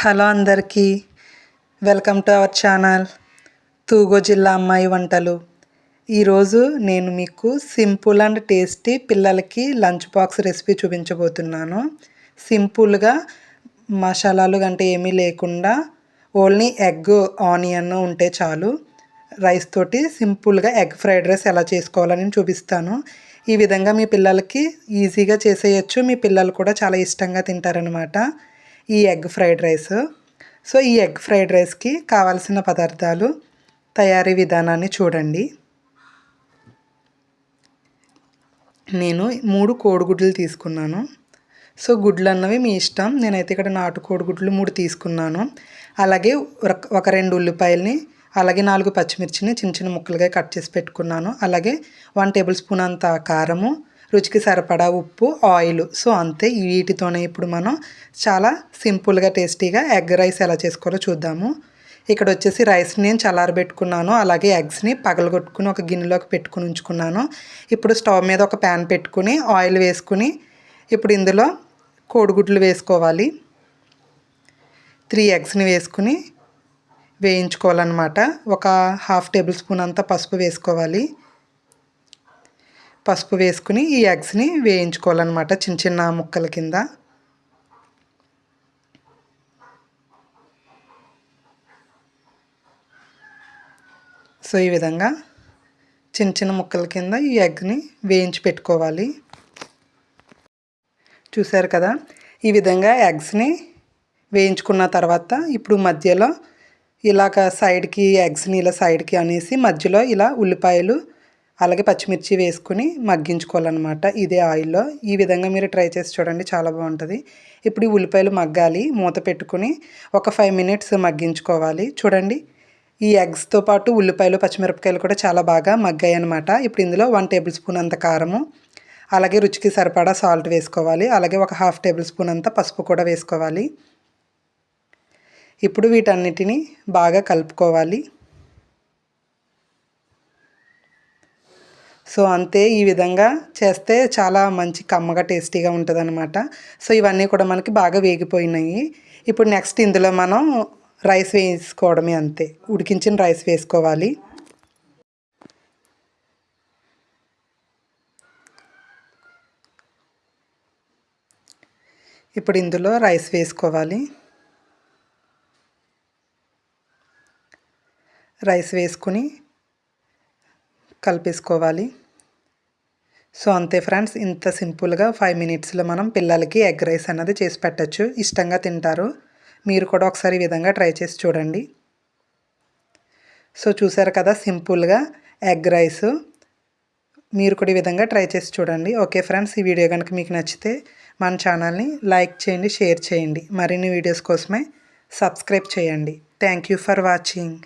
Hello అందరికీ. Welcome to our channel తూగో జిల్లా అమ్మాయి వంటలు. ఈరోజు నేను మీకు సింపుల్ అండ్ టేస్టీ పిల్లలకి లంచ్ బాక్స్ రెసిపీ చూపించబోతున్నాను. సింపుల్గా మసాలాలు అంటే ఏమీ లేకుండా ఓన్లీ ఎగ్ ఆనియన్ ఉంటే చాలు. రైస్ తోటి సింపుల్గా ఎగ్ ఫ్రైడ్ రైస్ ఎలా చేసుకోవాలని చూపిస్తాను. ఈ విధంగా మీ పిల్లలకి ఈజీగా చేసేయచ్చు. మీ పిల్లలు కూడా చాలా ఇష్టంగా తింటారనమాట ఈ ఎగ్ ఫ్రైడ్ రైస్. సో ఈ ఎగ్ ఫ్రైడ్ రైస్కి కావాల్సిన పదార్థాలు తయారీ విధానాన్ని చూడండి. నేను మూడు కోడిగుడ్లు తీసుకున్నాను. సో గుడ్లు అన్నవి మీ ఇష్టం. నేనైతే ఇక్కడ నాటు కోడిగుడ్లు మూడు తీసుకున్నాను. అలాగే ఒక రెండు ఉల్లిపాయలని అలాగే నాలుగు పచ్చిమిర్చిని చిన్న చిన్న ముక్కలుగా కట్ చేసి పెట్టుకున్నాను. అలాగే వన్ టేబుల్ స్పూన్ అంత కారము రుచికి సరిపడా ఉప్పు ఆయిల్. సో అంతే. వీటితోనే ఇప్పుడు మనం చాలా సింపుల్గా టేస్టీగా ఎగ్ రైస్ ఎలా చేసుకోవాలో చూద్దాము. ఇక్కడ వచ్చేసి రైస్ని నేను చల్లారబెట్టుకున్నాను. అలాగే ఎగ్స్ని పగలగొట్టుకుని ఒక గిన్నెలోకి పెట్టుకుని ఉంచుకున్నాను. ఇప్పుడు స్టవ్ మీద ఒక ప్యాన్ పెట్టుకుని ఆయిల్ వేసుకుని ఇప్పుడు ఇందులో కోడిగుడ్లు వేసుకోవాలి. త్రీ ఎగ్స్ని వేసుకుని వేయించుకోవాలన్నమాట. ఒక హాఫ్ టేబుల్ స్పూన్ అంతా పసుపు వేసుకోవాలి. పసుపు వేసుకుని ఈ ఎగ్స్ని వేయించుకోవాలన్నమాట చిన్న చిన్న ముక్కల కింద. సో ఈ విధంగా చిన్న చిన్న ముక్కల కింద ఈ ఎగ్ని వేయించి పెట్టుకోవాలి. చూసారు కదా? ఈ విధంగా ఎగ్స్ని వేయించుకున్న తర్వాత ఇప్పుడు మధ్యలో ఇలాగ సైడ్కి ఎగ్స్ని ఇలా సైడ్కి అనేసి మధ్యలో ఇలా ఉల్లిపాయలు అలాగే పచ్చిమిర్చి వేసుకుని మగ్గించుకోవాలన్నమాట ఇదే ఆయిల్లో. ఈ విధంగా మీరు ట్రై చేసి చూడండి చాలా బాగుంటుంది. ఇప్పుడు ఈ ఉల్లిపాయలు మగ్గాలి మూత పెట్టుకుని ఒక ఫైవ్ మినిట్స్ మగ్గించుకోవాలి. చూడండి ఈ ఎగ్స్తో పాటు ఉల్లిపాయలు పచ్చిమిరపకాయలు కూడా చాలా బాగా మగ్గాయి అనమాట ఇప్పుడు ఇందులో వన్ టేబుల్ స్పూన్ అంత కారము అలాగే రుచికి సరిపడా సాల్ట్ వేసుకోవాలి. అలాగే ఒక హాఫ్ టేబుల్ స్పూన్ అంత పసుపు కూడా వేసుకోవాలి. ఇప్పుడు వీటన్నిటిని బాగా కలుపుకోవాలి. సో అంతే ఈ విధంగా చేస్తే చాలా మంచి కమ్మగా టేస్టీగా ఉంటుంది అనమాట సో ఇవన్నీ కూడా మనకి బాగా వేగిపోయినాయి. ఇప్పుడు నెక్స్ట్ ఇందులో మనం రైస్ వేసుకోవడమే అంతే. ఉడికించిన రైస్ వేసుకోవాలి. ఇప్పుడు ఇందులో రైస్ వేసుకోవాలి. రైస్ వేసుకుని కలిపేసుకోవాలి. సో అంతే ఫ్రెండ్స్. ఇంత సింపుల్గా ఫైవ్ మినిట్స్లో మనం పిల్లలకి ఎగ్ రైస్ అన్నది చేసి పెట్టచ్చు. ఇష్టంగా తింటారు. మీరు కూడా ఒకసారి ఈ విధంగా ట్రై చేసి చూడండి. సో చూసారు కదా సింపుల్గా ఎగ్ రైస్. మీరు కూడా ఈ విధంగా ట్రై చేసి చూడండి. ఓకే ఫ్రెండ్స్ ఈ వీడియో కనుక మీకు నచ్చితే మన ఛానల్ని లైక్ చేయండి షేర్ చేయండి. మరిన్ని వీడియోస్ కోసమే సబ్స్క్రైబ్ చేయండి. Thank you for watching.